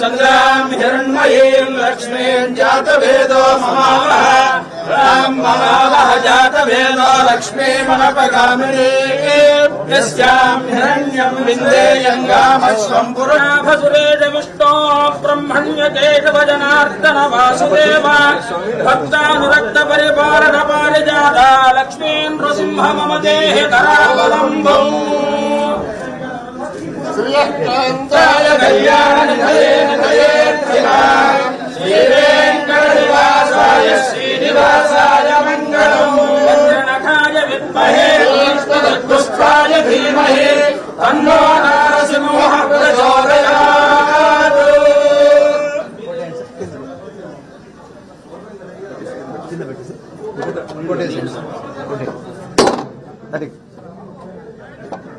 चन्द्राम् हिरण्मयीम् लक्ष्मीम् जातवेदो ममावः राम् ममावः जातवेदो लक्ष्मीमनपगामिनी यस्याम् हिरण्यम् विन्देयङ्गामश्वम् पुराभसुरेश विष्णो ब्रह्मण्यकेशवजनार्दन वासुदेव भक्तानुरक्त परिपालन पारिजाता लक्ष्मीन् नृसिंह मम देहि करावलम्बम् श्रियकान्ताय कल्याणनिधये అది.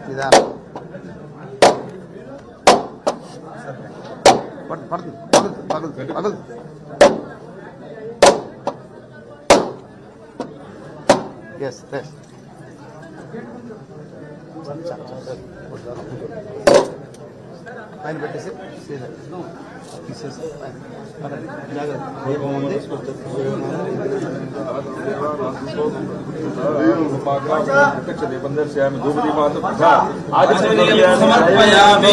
నిదానం పడుతుంది పగులుతుంది పగులుతుంది ఎస్ ఎస్ పైన పెట్టేసి తీసేసి జాగ్రత్త. आज समर्पयामि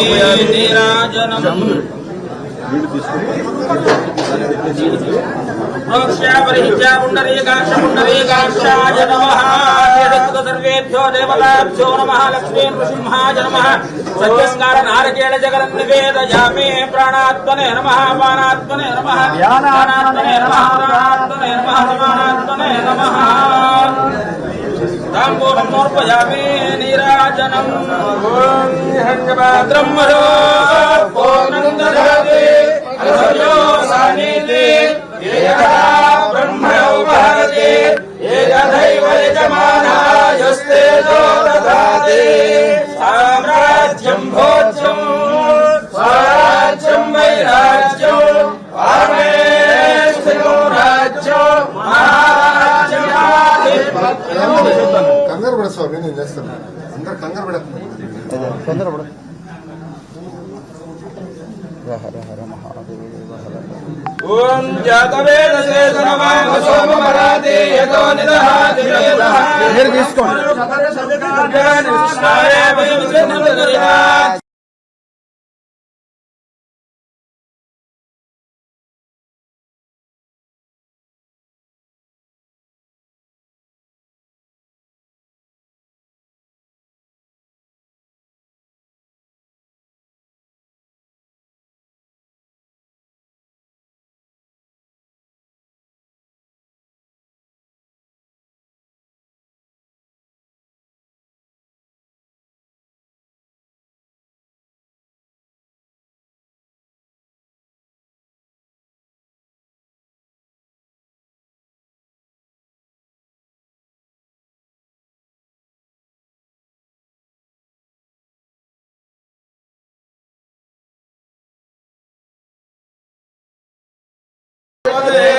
नीराजनम् ृक्षावरिहिजापुण्डरीकाक्षपुण्डरीकाक्षाय नमः। देवताभ्यो प्राणात्मने స్వామి నేను చేస్తాను అందరు కంగారు ఓం మీరు తీసుకోండి. Valeu!